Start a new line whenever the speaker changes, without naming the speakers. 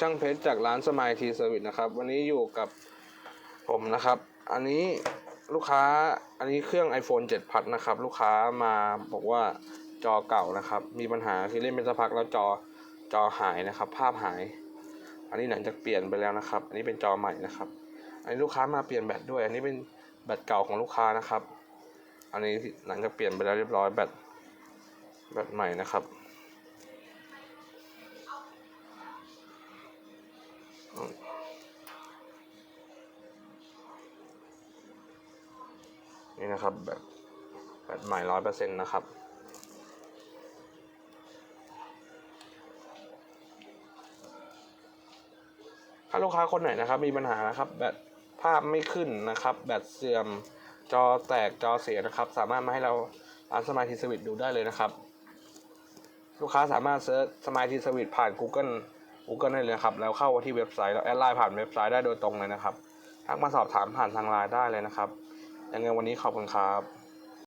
ช่างเพชรจากร้านสมายทีเซอร์วิสนะครับ วันนี้อยู่กับผมนะครับ อันนี้ลูกค้าอันนี้เครื่อง iPhone 7 พัดนะครับ ลูกค้ามาบอกว่าจอเก่านะครับ มีปัญหาคือเล่นเป็นสักพักแล้วจอจอหายนะครับ ภาพหาย อันนี้หลังจากเปลี่ยนไปแล้วนะครับ อันนี้เป็นจอใหม่นะครับ อันนี้ลูกค้ามาเปลี่ยนแบตด้วย อันนี้เป็นแบตเก่าของลูกค้านะครับ อันนี้หลังจากเปลี่ยนไปแล้วเรียบร้อยแบตแบตใหม่นะครับ นี่นะครับแบบแบบใหม่ร้อยเปอร์เซ็นต์นะครับ ถ้าลูกค้าคนไหนนะครับ มีปัญหานะครับแบตภาพไม่ขึ้นนะครับ แบตเสื่อมจอแตกจอเสียนะครับ สามารถมาให้เราร้านสมาธิสวิตดูได้เลยนะครับ ลูกค้าสามารถเซิร์ชสมาธิสวิตผ่าน Google Google ได้เลยนะครับ แล้วเข้าที่เว็บไซต์แล้วแอดไลน์ผ่านเว็บไซต์ได้โดยตรงเลยนะครับทักมาสอบถามผ่านทางไลน์ได้เลยนะครับยังไงวันนี้ขอบคุณครับ